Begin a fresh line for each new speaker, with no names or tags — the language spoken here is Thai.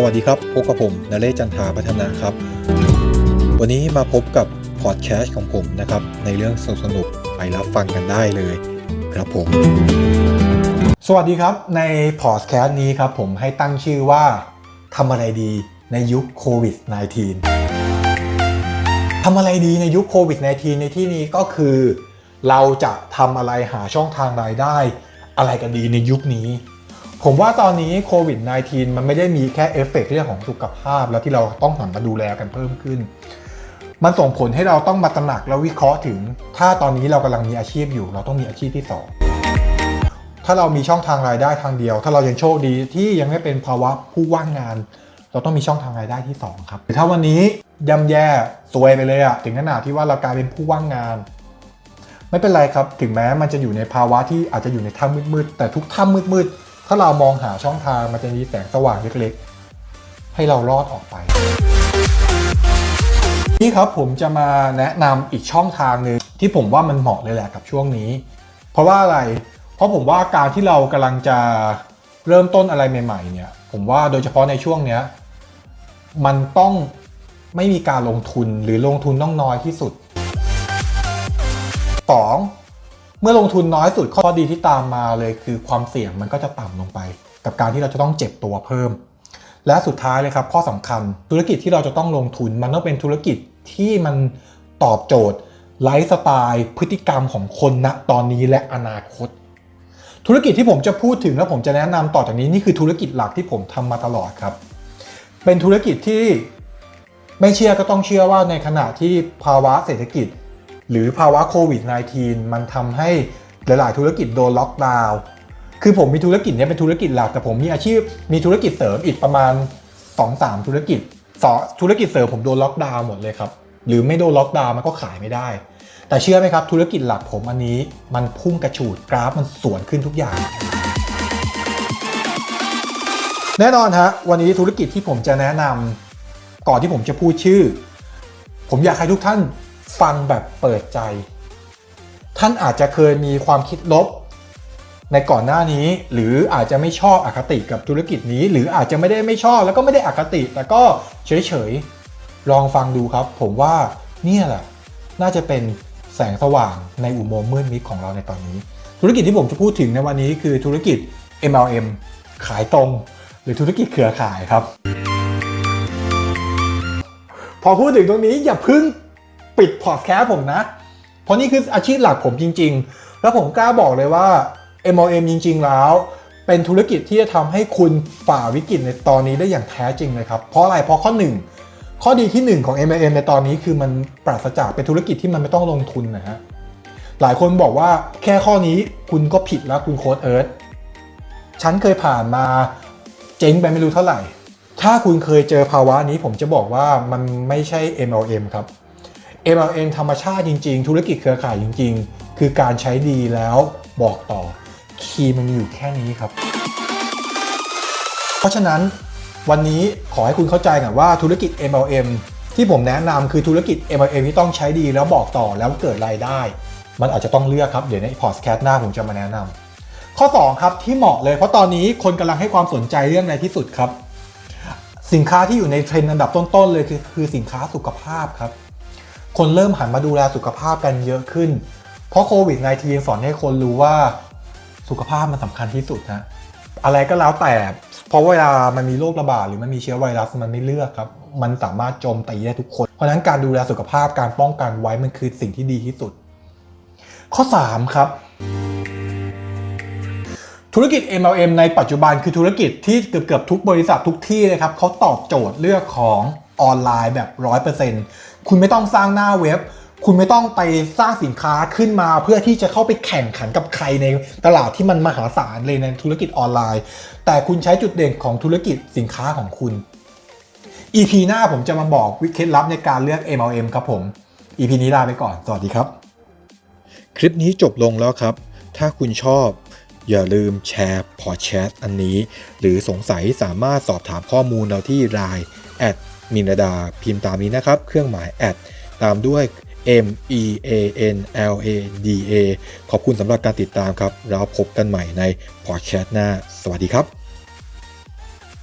สวัสดีครับ พบกับผมนเรศจันทาพัฒนาครับ วันนี้มาพบกับพอดแคสต์ของผมนะครับ ในเรื่องสนุกๆไปรับฟังกันได้เลยครับผม สวัสดีครับในพอดแคสต์นี้ครับผมให้ตั้งชื่อว่าทำอะไรดีในยุคโควิด -19 ทำอะไรดีในยุคโควิด -19 ในที่นี้ก็คือ เราจะทำอะไรหาช่องทางรายได้ อะไรกันดีในยุคนี้ ผมว่าตอนนี้โควิด -19 มันไม่ได้มีแค่เอฟเฟกต์เรื่องของสุขภาพ แล้วที่เราต้องหันมาดูแลกันเพิ่มขึ้น มันส่งผลให้เราต้องมาตระหนักและวิเคราะห์ถึง ถ้าตอนนี้เรากำลังมีอาชีพอยู่ เราต้องมีอาชีพที่สองถ้าเรามีช่องทางรายได้ทางเดียว ถ้าเรายังโชคดีที่ยังไม่เป็นภาวะผู้ว่างงาน เราต้องมีช่องทางรายได้ที่สองครับถ้าวันนี้ย่ำแย่ซวยไปเลยอะถึงขนาดที่ว่าเรากลายเป็นผู้ว่างงานไม่เป็นไรครับ ถึงแม้มันจะอยู่ในภาวะที่อาจจะอยู่ในถ้ำมืดๆ แต่ทุกถ้ำมืดๆ ถ้าเรามองหาช่องทางมันจะมีแสงสว่างเล็กๆ ให้เรารอดออกไป นี่ครับผมจะมาแนะนำอีกช่องทางหนึ่งที่ผมว่ามันเหมาะเลยแหละกับช่วงนี้ เพราะว่าอะไร เพราะผมว่าการที่เรากำลังจะเริ่มต้นอะไรใหม่ๆเนี่ย ผมว่าโดยเฉพาะในช่วงเนี้ยมันต้องไม่มีการลงทุนหรือลงทุนต้องน้อยที่สุด 2. เมื่อลงทุนน้อยสุดข้อดีที่ตามมาเลยคือความเสี่ยงมันก็จะต่ำลงไป กับการที่เราจะต้องเจ็บตัวเพิ่ม และสุดท้ายเลยครับข้อสำคัญธุรกิจที่เราจะต้องลงทุนมันต้องเป็นธุรกิจที่มันตอบโจทย์ไลฟ์สไตล์พฤติกรรมของคนณตอนนี้และอนาคต ธุรกิจที่ผมจะพูดถึงและผมจะแนะนำต่อจากนี้นี่คือธุรกิจหลักที่ผมทำมาตลอดครับ เป็นธุรกิจที่ไม่เชื่อก็ต้องเชื่อว่าในขณะที่ภาวะเศรษฐกิจ หรือภาวะโควิด -19 มันทำให้หลาย ๆ ธุรกิจโดนล็อกดาวน์คือผมมีธุรกิจเนี้ยเป็นธุรกิจหลักแต่ผมมีอาชีพมีธุรกิจเสริมอีกประมาณ 2-3 ธุรกิจสองธุรกิจเสริมผมโดนล็อกดาวน์หมดเลยครับ หรือไม่โดนล็อกดาวน์มันก็ขายไม่ได้ แต่เชื่อไหมครับ ธุรกิจหลักผมอันนี้มันพุ่งกระฉูดกราฟมันสวนขึ้นทุกอย่าง แน่นอนฮะวันนี้ธุรกิจที่ผมจะแนะนำก่อนที่ผมจะพูดชื่อ ผมอยากให้ทุกท่าน ฟังแบบเปิดใจ ท่านอาจจะเคยมีความคิดลบ ในก่อนหน้านี้ หรืออาจจะไม่ชอบอคติกับธุรกิจนี้ หรืออาจจะไม่ได้ไม่ชอบแล้วก็ไม่ได้อคติ แต่ก็เฉยๆลองฟังดูครับ ผมว่าเนี่ยแหละน่าจะเป็นแสงสว่างในอุโมงค์มืดมิดของเราในตอนนี้ ธุรกิจที่ผมจะพูดถึงในวันนี้คือธุรกิจ MLM ขายตรง หรือธุรกิจเครือข่ายครับ พอพูดถึงตรงนี้อย่าพึ่ง ปิดพอดแคสผมนะ เพราะนี่คืออาชีพหลักผมจริง ๆ แล้วผมกล้าบอกเลยว่า MLM จริง ๆ แล้ว เป็นธุรกิจที่จะทำให้คุณฝ่าวิกฤตในตอนนี้ได้อย่างแท้จริงเลยครับ เพราะอะไร เพราะข้อหนึ่งข้อดีที่หนึ่งของ MLM ในตอนนี้คือมันปราศจากเป็นธุรกิจที่มันไม่ต้องลงทุนนะฮะ หลายคนบอกว่าแค่ข้อนี้คุณก็ผิดแล้วคุณโค้ดเอิร์ธฉันเคยผ่านมาเจ๊งไปไม่รู้เท่าไหร่ ถ้าคุณเคยเจอภาวะนี้ผมจะบอกว่ามันไม่ใช่ MLM ครับ MLM ธรรมชาติจริง ๆ ธุรกิจเครือข่ายจริง ๆ คือการใช้ดีแล้วบอกต่อคีย์มันมีอยู่แค่นี้ครับ เพราะฉะนั้นวันนี้ขอให้คุณเข้าใจก่อนว่าธุรกิจ MLM ที่ผมแนะนำคือธุรกิจ MLM ที่ต้องใช้ดีแล้วบอกต่อแล้วเกิดรายได้ มันอาจจะต้องเลือกครับ เดี๋ยวในพอดแคสต์หน้าผมจะมาแนะนำข้อ 2 ครับที่เหมาะเลยเพราะตอนนี้คนกำลังให้ความสนใจเรื่องในที่สุดครับ สินค้าที่อยู่ในเทรนด์อันดับต้นๆเลยคือคือสินค้าสุขภาพครับ คนเริ่มหันมาดูแลสุขภาพกันเยอะขึ้น เพราะโควิด -19 สอนให้คนรู้ว่าสุขภาพมันสำคัญที่สุดนะอะไรก็แล้วแต่เพราะเวลามันมีโรคระบาดหรือมันมีเชื้อไวรัสมันไม่เลือกครับ มันสามารถโจมตีได้ทุกคน เพราะฉะนั้นการดูแลสุขภาพการป้องกันไว้มันคือสิ่งที่ดีที่สุด ข้อ 3 ครับ ธุรกิจ MLM ในปัจจุบันคือธุรกิจที่เกือบเกือบๆทุกบริษัททุกที่เลยครับเขาตอบโจทย์เรื่องของ ออนไลน์แบบ 100%คุณไม่ต้องสร้างหน้าเว็บ คุณไม่ต้องไปสร้างสินค้าขึ้นมาเพื่อที่จะเข้าไปแข่งขันกับใครในตลาดที่มันมหาศาลเลยในธุรกิจออนไลน์ แต่คุณใช้จุดเด่นของธุรกิจสินค้าของคุณ EP หน้าผมจะมาบอกวิเคล็ดลับในการเลือก MLM ครับผม EP นี้ลาไปก่อน สวัสดีครับ คลิปนี้จบลงแล้วครับ ถ้าคุณชอบอย่าลืมแชร์พอดแคสต์อันนี้ หรือสงสัยสามารถสอบถามข้อมูลเราที่ Line มินดา พิมพ์ตามนี้นะครับ เครื่องหมายแอดตามด้วย M E A N L A D A ขอบคุณสำหรับการติดตามครับเราพบกันใหม่ในพอดแคสต์หน้า สวัสดีครับ